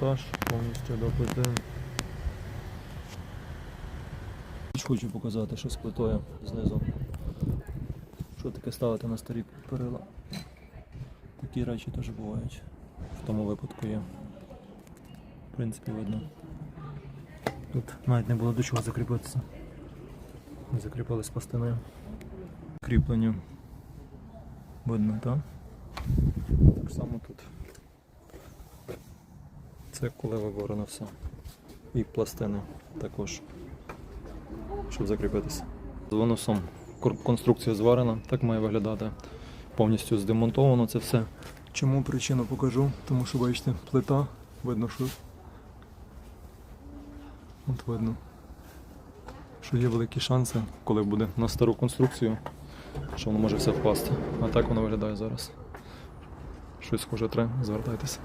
Тож повністю до плити. Хочу показати, що з плитою знизу. Що таке ставити на старі перила. Такі речі теж бувають. В тому випадку є. В принципі, видно. Тут навіть не було до чого закріпитися. Закріпились пластиною. Кріплення. Видно, так? Так само тут. Це коли виборено все. І пластини також, щоб закріпитися. З виносом конструкція зварена, так має виглядати. Повністю здемонтовано це все. Чому причину покажу? Тому що бачите, плита, видно, що. От видно. Що є великі шанси, коли буде на стару конструкцію, що воно може все впасти. А так воно виглядає зараз. Щось схоже треба, звертайтеся.